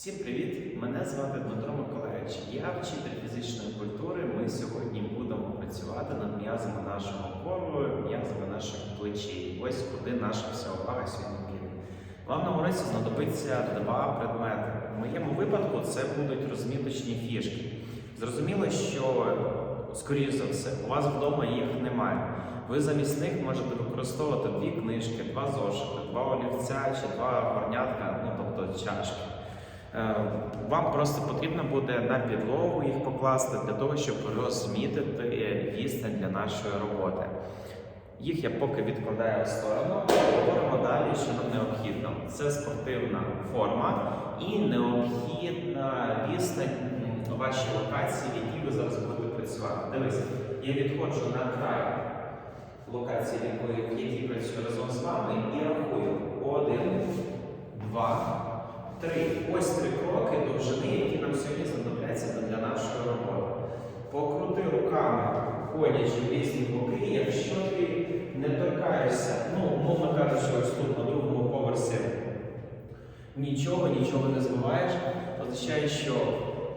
Всім привіт! Мене звати Дмитро Миколаївич. Я вчитель фізичної культури. Ми сьогодні будемо працювати над м'язами нашого кору, м'язами наших плечей. Ось куди наша вся увага сьогодні. Вам на уроці знадобиться два предмети. В моєму випадку це будуть розміточні фішки. Зрозуміло, що, скоріш за все, у вас вдома їх немає. Ви замість них можете використовувати дві книжки, два зошити, два олівця чи два горнятка, ну тобто чашки. Е, Вам просто потрібно буде на підлогу їх покласти для того, щоб розмітити відстань для нашої роботи. Їх я поки відкладаю в сторону. Говоримо далі, що нам необхідно. Це спортивна форма і необхідна відстань у вашій локації, в якій ви зараз будете працювати. Дивись, я відходжу на край локації, в якій працюю разом з вами, і рахую один, два. Три. Ось три кроки довжини, які нам сьогодні знадобляться для нашої роботи. Покрути руками, ходячи в різні боки, якщо ти не торкаєшся, ну, мовно кажучи, ось тут на другому поверсі нічого, нічого не збиваєш, означає, що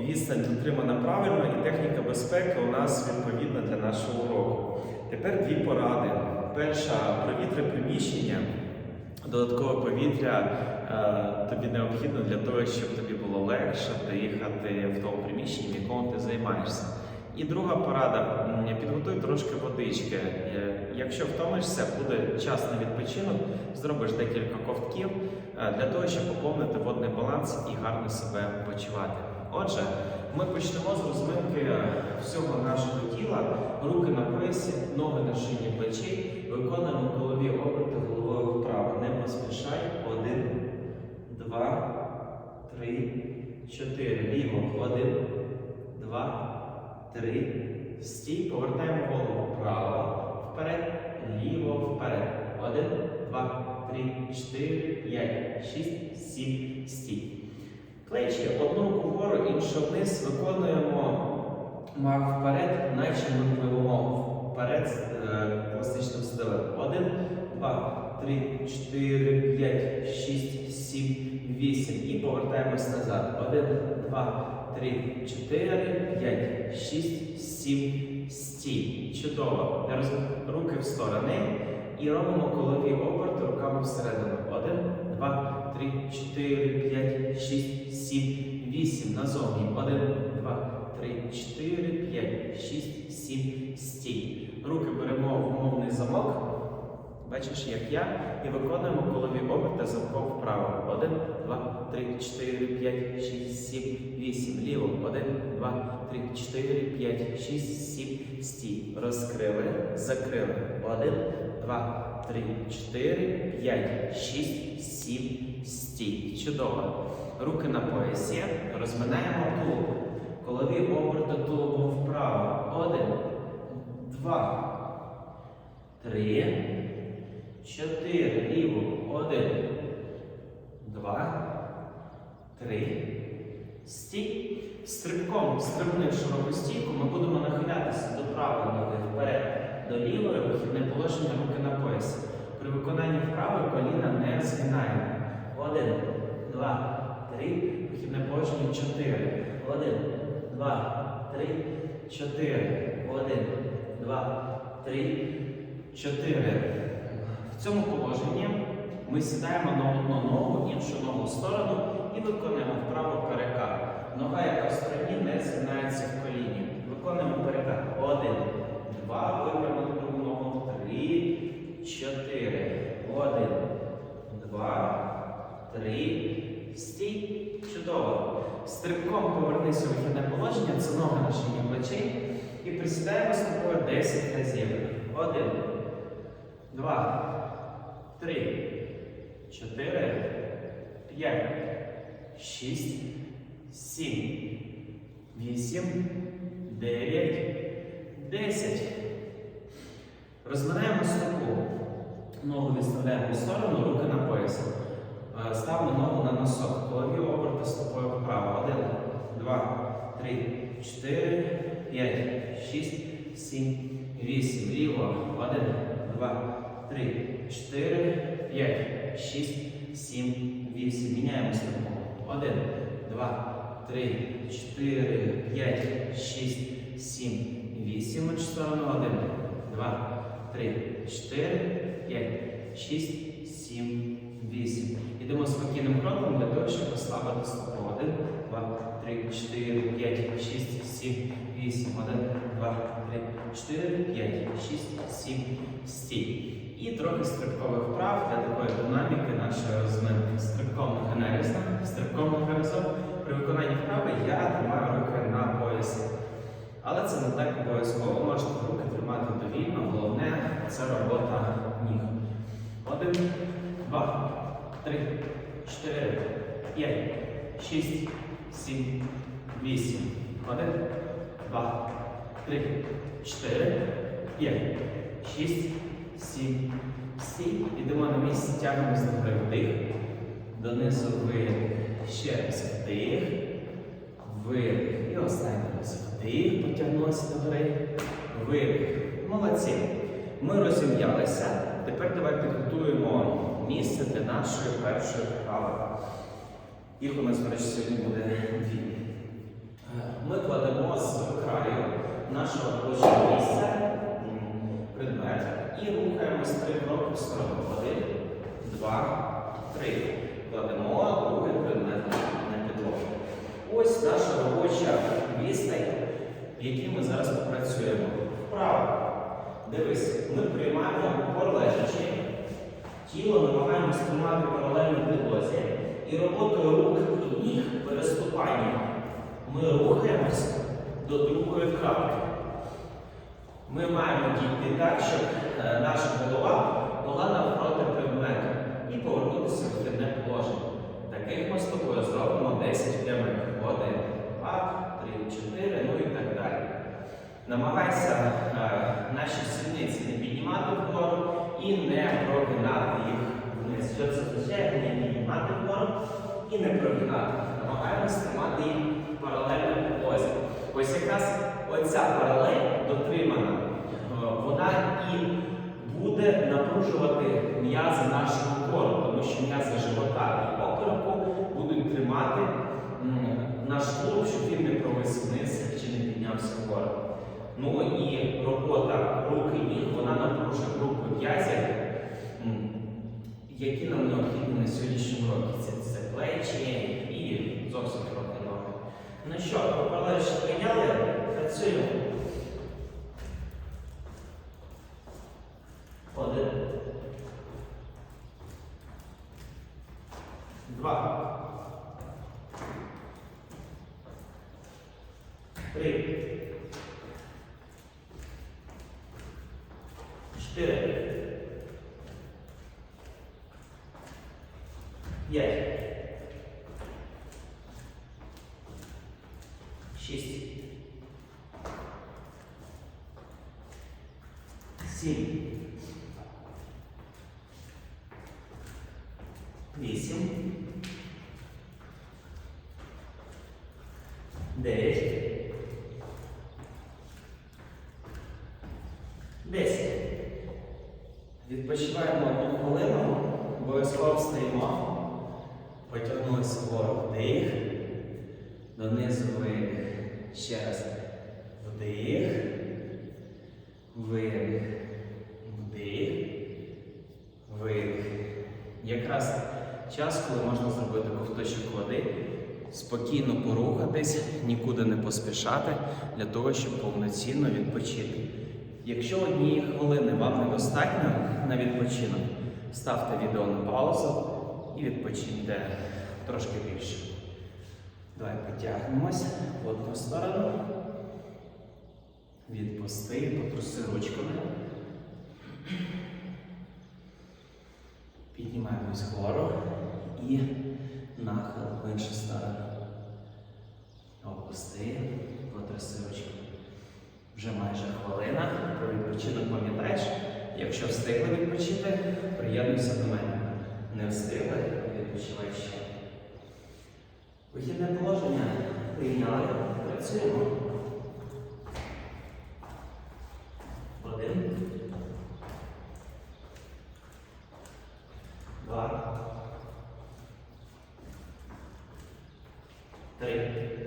відстань дотримана правильно і техніка безпеки у нас відповідна для нашого уроку. Тепер дві поради. Перша провітри приміщення. Додаткове повітря тобі необхідно для того, щоб тобі було легше доїхати в тому приміщенні, в якому ти займаєшся. І друга порада: підготуй трошки водички. Е, Якщо втомишся, буде час на відпочинок, зробиш декілька ковтків е, для того, щоб поповнити водний баланс і гарно себе почувати. Отже, ми почнемо з розминки е, всього нашого тіла, руки на поясі, ноги на шині плечей, виконуємо голові оберти головою вправо. Не поспішай. Один, два, три, чотири. Ліво. Один, два, три. Стій. Повертаємо голову вправо. Вперед. Ліво, вперед. Один, два, три, чотири, п'ять, шість, сім. Стій. Плечі одну руку вгору, іншу вниз. Виконуємо мах вперед, наче ми пливемо вперед е, класичним стилем. Один, два, три, чотири, п'ять, шість, сім, вісім. І повертаємось назад. Один, два, три, чотири, п'ять, шість, сім, стій. Чудово. Руки в сторони. І робимо колові оберти руками всередину. Один, два, три, чотири, п'ять, шість, сім, вісім. Назовні. Один, два, три, чотири, п'ять, шість, сім, стій. Руки беремо в мовний замок. Бачиш, як я, і виконуємо колові оберти замком вправо. Один, два, три, чотири, п'ять, шість, сім, вісім. Ліво. Один, два, три, чотири, п'ять, шість, сім, стій. Розкрили, закрили. Один, два, три, чотири, п'ять, шість, сім, стій. Чудово. Руки на поясі. Розминаємо тулуб. Колові оберти тулубом вправо. Один, два, три, чотири. Ліво. Один, два, три. Стій. Стрибком, стрибнувши робу стійку, ми будемо нахилятися до правої ноги вперед, до лівої, вихідне положення руки на поясі. При виконанні вправи коліна не згинаємо. Один, два, три, вихідне положення чотири. Один, два, три, чотири. Один, два, три, чотири. В цьому положенні ми сідаємо на одну ногу, іншу ногу в сторону і виконуємо вправо перекат. Нога, яка в стороні, не згинається в коліні. Виконуємо перекат. Один, два, випрямили другу ногу, три, чотири. Один, два, три. Стій. Чудово. Стрибком повернися у вихідне положення, це ноги на шині плечей. І присідаємо з тобою 10 разів. Один, два, три, чотири, п'ять, шість, сім, вісім, дев'ять, десять. Розминаємо стопу. Ногу відставляємо в сторону, руки на пояс. Е, Ставимо ногу на носок. Голові оберти стопою вправо. Один, два, три, чотири, п'ять, шість, сім, вісім. Ліво. Один, два, три, чотири, п'ять, шість, сім, вісім. Міняємо стопу. Один, два. два, три, чотири, п'ять, шість, сім, вісім. Очі в сторону. Один, два, три, чотири, п'ять, шість, сім, вісім. Ідемо спокійним кроком для того, щоб розслабити стопу. Один, два, три, чотири, п'ять, шість, сім, вісім. Один, два, три, чотири, п'ять, шість, сім, стій. І трохи стрибкових вправ для такої динаміки нашої розминки. Стрибком нога нарізна, стрибком нога. При виконанні вправи я тримаю руки на поясі. Але це не так обов'язково. Можете руки тримати довільно. Головне це робота ніг. Один, два, три, чотири, п'ять, шість, сім, вісім. Один, два, три, чотири, п'ять, шість, сім, стій. Ідемо на місці, тягнемось до гори вдих. Донизу видих. Ще раз вдих. Видих. І останній раз вдих. Потягнулися до гори. Видих. Молодці. Ми розім'ялися. Тепер давай підготуємо місце для нашої першої вправи. Їх у нас, речі, сьогодні буде дві. Е, Ми кладемо з краю нашого робочого місця предмет і рухаємось три кроки в сторону. Один, два, три. Кладемо другий предмет на підлогу. Ось наша робоча відстань, в якій ми зараз попрацюємо. Вправо. Дивись, ми приймаємо лежачи. Тіло намагаємось тримати паралельно підлозі. І роботою рук і ніг переступанням ми рухаємось до другої крапки. Ми маємо дійти так, щоб е, наша голова була навпроти предмету і повернутися в вихідне положення. Таких ми з тобою зробимо 10 прямих. Один, два, три, чотири, ну і так далі. Намагайся е, наші сідниці не піднімати вгору і не прогинати їх вниз. Що це означає? Не піднімати вгору і не прогинати. Намагаємось тримати їх паралельно підлозі. Ось якраз оця паралель дотримана, е, вона і буде напружувати м'язи нашого кору, тому що м'язи живота і попереку будуть тримати наш тулуб, щоб він не провис вниз чи не піднявся вгору. Ну і робота рук і ніг, вона напружує групу м'язів, які нам необхідні на сьогоднішньому році. Це, це плечі і зовсім трохи ноги. Ну що, паралельно прийняли, працюємо. 5. 6. 7. Ще раз. Вдих. Видих. Вдих. Видих. Якраз час, коли можна зробити ковточок води, спокійно порухатись, нікуди не поспішати для того, щоб повноцінно відпочити. Якщо однієї хвилини вам недостатньо на відпочинок, ставте відео на паузу і відпочиньте трошки більше. Давай потягнемось в одну сторону. Відпусти, потруси ручками. Піднімаємось вгору і нахил в іншу сторону. Опусти, потруси ручками. Вже майже хвилина. Про відпочинок пам'ятаєш. Якщо встигли відпочити, приєднуйся до мене. Не встигли, відпочивай ще. Вихідне положення прийняли, працюємо. Один. Два. Три.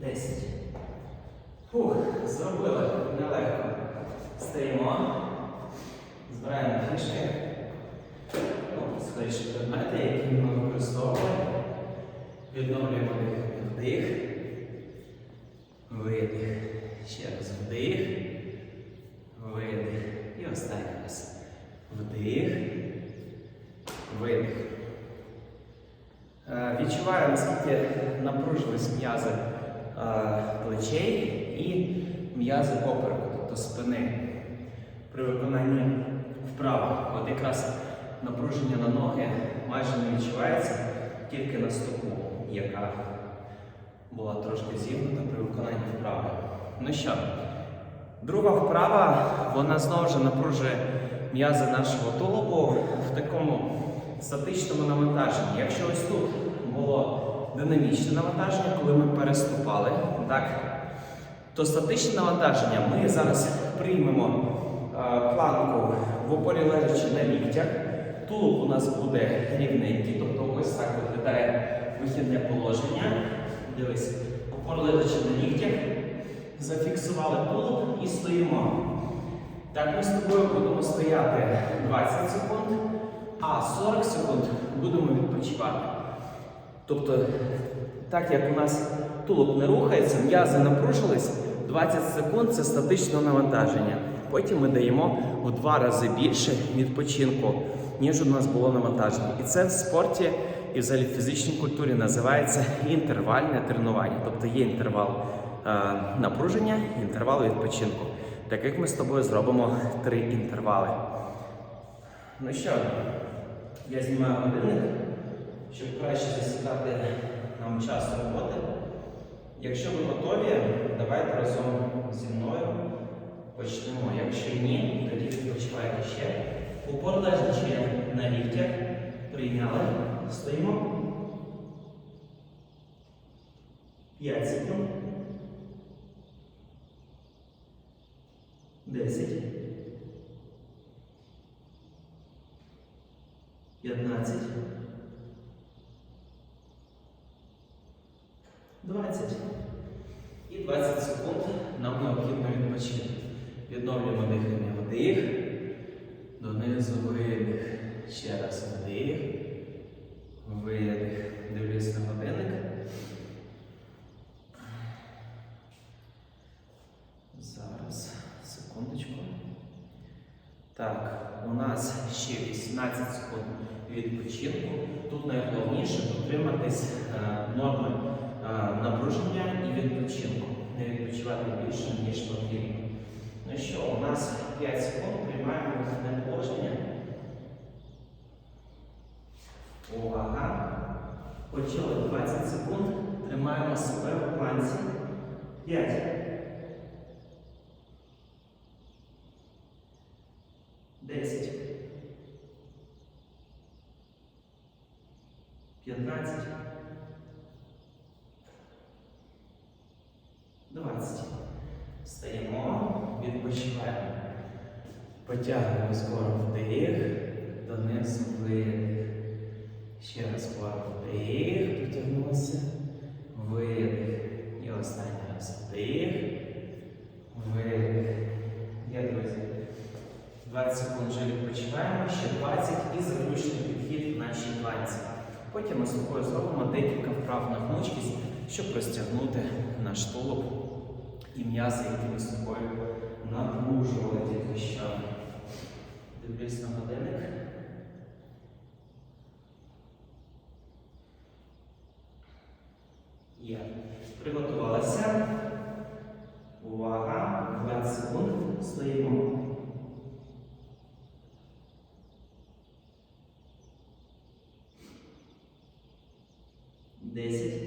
10. Фух, зробили. Нелегко. Стоїмо. Збираємо фішки. Ну, Скоріше предмети, які ми використовували. Відновлюємо вдих. Видих. Ще раз вдих. Видих. І останній раз. Вдих. Видих. Е, відчуваємо, наскільки напруженість м'язи плечей і м'язи попереку, тобто спини. При виконанні вправ. От якраз напруження на ноги майже не відчувається тільки на стопу, яка була трошки зігнута при виконанні вправи. Ну що, друга вправа, вона знову ж напружує м'язи нашого тулубу в такому статичному навантаженні. Якщо ось тут було динамічне навантаження, коли ми переступали, так, то статичне навантаження ми зараз приймемо е, планку в опорі лежачи на ліктях. Тулуб у нас буде рівненький, тобто ось так виглядає вихідне положення. Дивись, опор лежачи на ліктях, зафіксували тулуб і стоїмо. Так ми з тобою будемо стояти 20 секунд, а 40 секунд будемо відпочивати. Тобто, так як у нас тулуб не рухається, м'язи напружились, 20 секунд це статичне навантаження. Потім ми даємо в два рази більше відпочинку, ніж у нас було навантаження. І це в спорті і взагалі в фізичній культурі називається інтервальне тренування. Тобто є інтервал е, напруження, інтервал відпочинку. Так як ми з тобою зробимо три інтервали. Ну що, я знімаю годинник, щоб краще засікати нам час роботи. Якщо ви готові, давайте разом зі мною почнемо. Якщо ні, тоді відпочивайте ще. Упор лежачи на ліктях, прийняли, стоїмо. 5 секунд. 10. 15. 20. І 20 секунд нам необхідно відпочити. Відновлюємо дихання вдих, донизу видих. Ще раз вдих, видих. Дивлюсь на годинник. Зараз, секундочку. Так, у нас ще 18 секунд відпочинку. Тут найголовніше дотриматись е, норми напруження і відпочинку. Не відпочивати більше, ніж потрібно. Ну що, у нас 5 секунд, приймаємо вихідне положення. Увага. Почали 20 секунд. Тримаємо себе в планці. 5. 10. 15. 20. Стаємо, відпочиваємо. Потягуємо скоро вдих, донизу видих. Ще раз скоро вдих, потягнулося. Видих. І останній раз вдих. Видих. Є, друзі. 20 секунд вже відпочиваємо, ще 20 і заключний підхід в нашій планці. Потім ми з собою зробимо декілька вправ на гнучкість, щоб розтягнути наш тулуб і м'язи, які ми з тобою напружували тільки що. Дивлюсь на годинник. Є. Приготувалися. Увага. 20 секунд. Стоїмо. десять.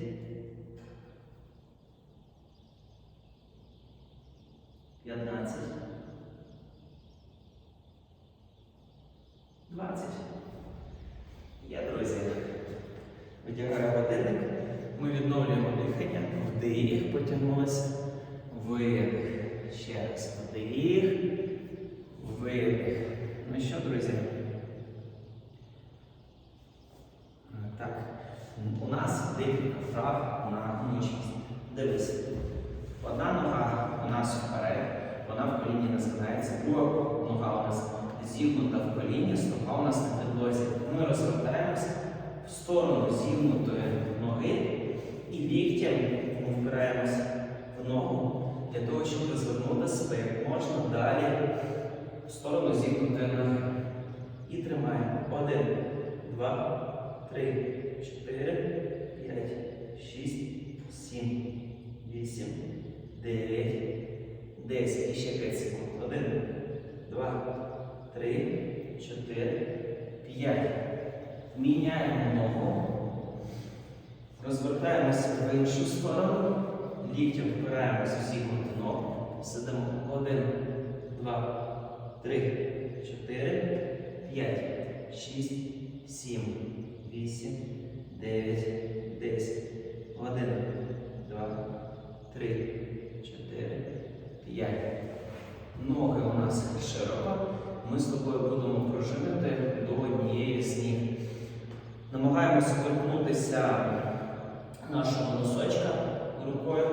П'ятнадцять. Двадцять. Є, друзі. Видягаю годинник. Ми відновлюємо дихання. Вдих, потягнулися. Видих. Ще раз. Вдих. Видих. Ну що, друзі? Е, Так. У нас декілька вправ на гнучкість. Дивись. Одна нога у нас вперед, вона в коліні не згинається, друга нога у нас зігнута в коліні, стопа у нас на підлозі. Ми розвертаємося сторону зігнутої ноги і ліктям ми впираємося в ногу для того, щоб розвернути себе як можна далі в сторону зігнутої ноги. І тримаємо. Один, два, три, чотири, п'ять, шість, сім, вісім, дев'ять, десять. І ще п'ять секунд. Один, два, три, чотири, п'ять. Міняємо ногу. Розвертаємося в іншу сторону. Ліктем впираємося в зігнуту ногу. Сидимо. Один, два, три, чотири, п'ять, шість, сім, вісім, дев'ять, десять. Один, два, три, чотири, п'ять. Ноги у нас широко. Ми з тобою будемо пружинити до однієї з ніг. Намагаємося торкнутися нашого носочка рукою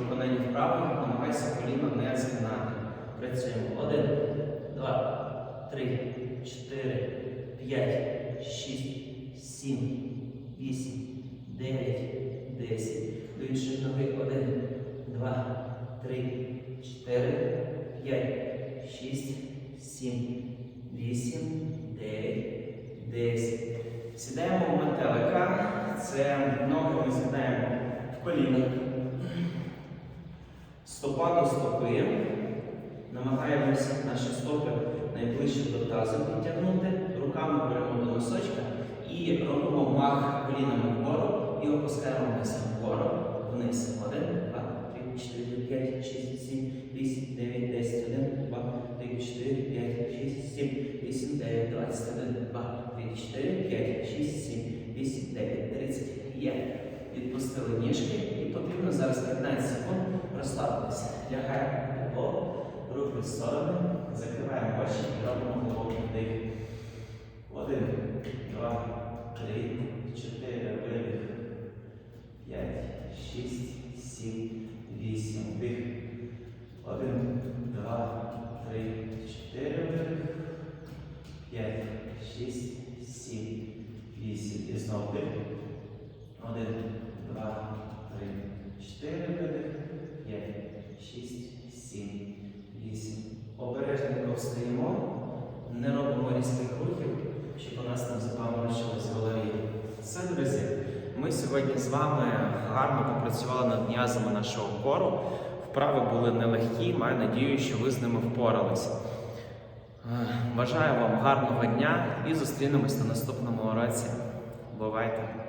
виконанні вправи. Намагайся коліна не згинати. Працюємо. Один, два, три, чотири, п'ять, шість, сім, вісім, дев'ять, десять. До іншої ноги. Один, два, три, чотири, п'ять, шість, сім, вісім, дев'ять, десять. Сідаємо в метелика. Це ноги ми згинаємо в колінах. Стопа до стопи. Намагаємося наші стопи найближче до тазу підтягнути. Руками беремо до носочка і робимо мах колінами вгору і опускаємо вниз вгору, вниз. Один, два, три, чотири, п'ять, шість, сім, вісім, дев'ять, десять, один, два, три, чотири, п'ять, шість, сім, вісім, дев'ять, двадцять, один, два, три, чотири, п'ять, шість, сім, вісім, дев'ять, тридцять. Є. Відпустили ніжки і потрібно зараз 15 секунд розслабитися. Лягаємо на підлогу, руки в сторони, закриваємо очі і робимо глибокий вдих. Один, два, три, чотири, видих. П'ять, шість, сім, вісім, вдих. Один, два, три, чотири, видих. П'ять, шість, сім, вісім. І знову вдих. Один, два, три, чотири видих, п'ять, шість, сім, вісім. Обережненько встаємо, не робимо різких рухів, щоб у нас там запаморочилось в голові. Все, друзі. Ми сьогодні з вами гарно попрацювали над м'язами нашого кору. Вправи були нелегкі, маю надію, що ви з ними впорались. Е, Бажаю вам гарного дня і зустрінемось на наступному уроці. Бувайте!